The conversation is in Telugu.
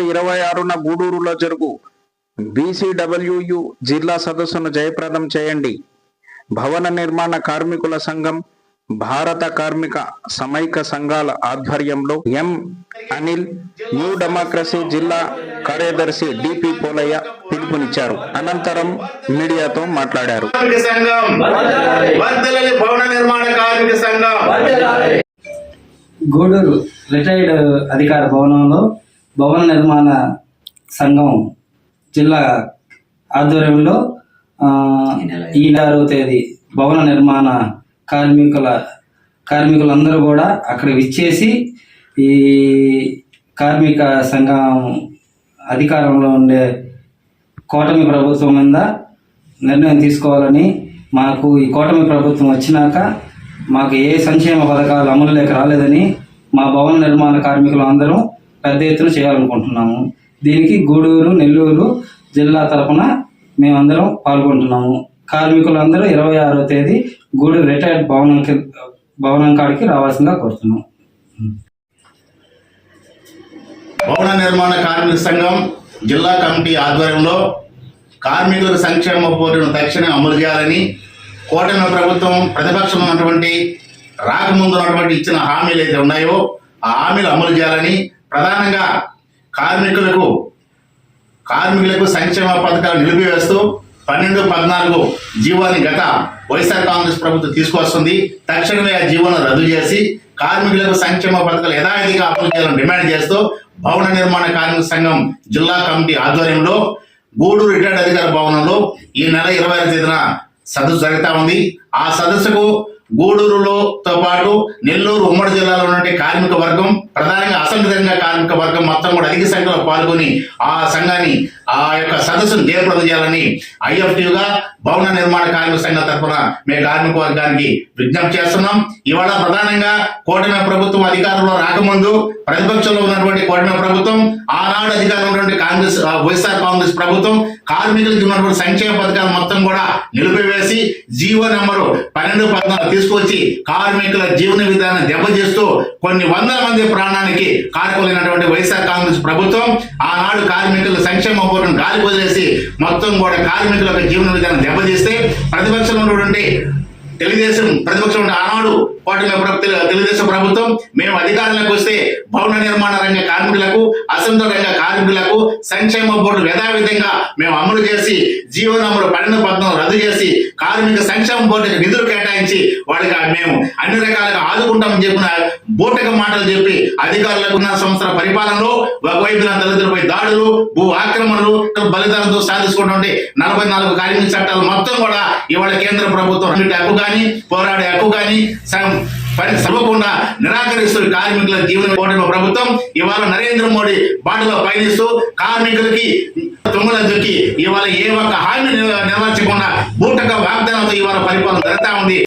ఇరవై ఆరున గూడూరులో జరుగు. బీసీడబ్ల్యూయు జిల్లా సదస్సును జయప్రదం చేయండి. భవన నిర్మాణ కార్మికుల సంఘం భారత కార్మిక సమైక్య సంఘాల ఆధ్వర్యంలో ఎం. అనిల్ న్యూ డెమోక్రసీ జిల్లా కార్యదర్శి డిపి పోలయ్య పిలుపునిచ్చారు. అనంతరం మీడియాతో మాట్లాడారు. గూడూరు రిటైర్డ్ అధికార భవనంలో భవన నిర్మాణ సంఘం జిల్లా ఆధ్వర్యంలో ఈ ఆరవ తేదీ భవన నిర్మాణ కార్మికుల కార్మికులందరూ కూడా అక్కడ విచ్చేసి ఈ కార్మిక సంఘం అధికారంలో ఉండే కూటమి ప్రభుత్వం మీద నిర్ణయం తీసుకోవాలని మాకు ఈ కూటమి ప్రభుత్వం వచ్చినాక మాకు ఏ సంక్షేమ పథకాలు అమలులోకి రాలేదని మా భవన నిర్మాణ కార్మికులు అందరం పెద్ద ఎత్తున చేయాలనుకుంటున్నాము. దీనికి గూడూరు నెల్లూరు జిల్లా తరపున మేమందరం పాల్గొంటున్నాము. కార్మికులందరూ ఇరవై ఆరో తేదీ గూడూరు రిటైర్డ్ భవనంకి భవనం కాడికి రావాల్సిందిగా కోరుతున్నాం భవన నిర్మాణ కార్మిక సంఘం జిల్లా కమిటీ ఆధ్వర్యంలో కార్మికుల సంక్షేమ పోటీను తక్షణం అమలు చేయాలని కూటమి ప్రభుత్వం ప్రతిపక్షం ఉన్నటువంటి రాకముందు ఉన్నటువంటి ఇచ్చిన హామీలు అయితే ఉన్నాయో ఆ హామీలు అమలు చేయాలని ప్రధానంగా కార్మికులకు కార్మికులకు సంక్షేమ పథకాలు నిలిపివేస్తూ పన్నెండు పద్నాలుగు జీవోని గత వైఎస్ఆర్ కాంగ్రెస్ ప్రభుత్వం తీసుకొస్తుంది తక్షణమే ఆ జీవోను రద్దు చేసి కార్మికులకు సంక్షేమ పథకాలు యథావిధిగా అమలు చేయాలని డిమాండ్ చేస్తూ భవన నిర్మాణ కార్మిక సంఘం జిల్లా కమిటీ ఆధ్వర్యంలో గూడూరు రిటైర్డ్ అధికార భవనంలో ఈ నెల ఇరవై ఐదు తేదీన సదస్సు జరుగుతూ ఉంది. ఆ సదస్సుకు గూడూరులో తో పాటు నెల్లూరు ఉమ్మడి జిల్లాలో ఉన్నటువంటి కార్మిక వర్గం ప్రధానంగా అసంఘటితంగా కార్మిక వర్గం మొత్తం కూడా అధిక సంఖ్యలో పాల్గొని ఆ సంఘాన్ని ఆ యొక్క సదస్సును జయప్రదం చేయాలని ఐఎఫ్టీగా భవన నిర్మాణ కార్మిక సంఘం తరఫున మేము కార్మిక వర్గానికి విజ్ఞప్తి చేస్తున్నాం. ఇవాళ ప్రధానంగా కూటమి ప్రభుత్వం అధికారంలో రాకముందు ప్రతిపక్షంలో ఉన్నటువంటి కూటమి ప్రభుత్వం ఆనాడు అధికారంలో కాంగ్రెస్ వైఎస్ఆర్ కాంగ్రెస్ ప్రభుత్వం కార్మికులకు ఉన్నటువంటి సంక్షేమ పథకాలు మొత్తం కూడా నిలిపివేసి జీవో నెంబరు పన్నెండు పద్నాలుగు తీసుకొచ్చి కార్మికుల జీవన విధానం దెబ్బతీస్తూ కొన్ని వందల మంది ప్రాణానికి కారకులైనటువంటి వైఎస్ఆర్ కాంగ్రెస్ ప్రభుత్వం ఆనాడు కార్మికుల సంక్షేమ పోటును గాలి వదిలేసి మొత్తం కూడా కార్మికుల యొక్క జీవన విధానం దెబ్బతీస్తే ప్రతిపక్షంలో ఉన్నటువంటి తెలుగుదేశం ప్రతిపక్షం ఆనాడు కూటమి తెలుగుదేశం ప్రభుత్వం మేము అధికారంలోకి వస్తే భవన నిర్మాణ రంగ కార్మికులకు అసంతో రంగ కార్మికులకు సంక్షేమ బోర్డు యథావిధంగా మేము అమలు చేసి జీవో నంబర్ పన్నెండు పద్నాలుగు రద్దు చేసి కార్మిక సంక్షేమ బోర్డుకి నిధులు కేటాయించి వాళ్ళకి మేము అన్ని రకాలుగా ఆదుకుంటామని చెప్పిన బూటక మాటలు చెప్పి అధికారులకు ఉన్న సంవత్సర పరిపాలనలో ఒకవైపున దళితులపై దాడులు భూ ఆక్రమణలు బలిదానంతో సాధించుకుంటుంటే నలభై నాలుగు కార్మిక చట్టాలు మొత్తం కూడా ఇవాళ కేంద్ర ప్రభుత్వం హక్కు కానీ పోరాడే హక్కు కానీ పని సర్వకుండా నిరాకరిస్తున్న కార్మికుల జీవన పోటీలో ప్రభుత్వం ఇవాళ నరేంద్ర మోడీ బాటలో పయనిస్తూ కార్మికులకి తొమ్మిది దొక్కి ఇవాళ ఏ ఒక్క హామీ నెరవేర్చకుండా బూటక వాగ్దానంతో ఇవాళ పరిపాలన జరుగుతా ఉంది.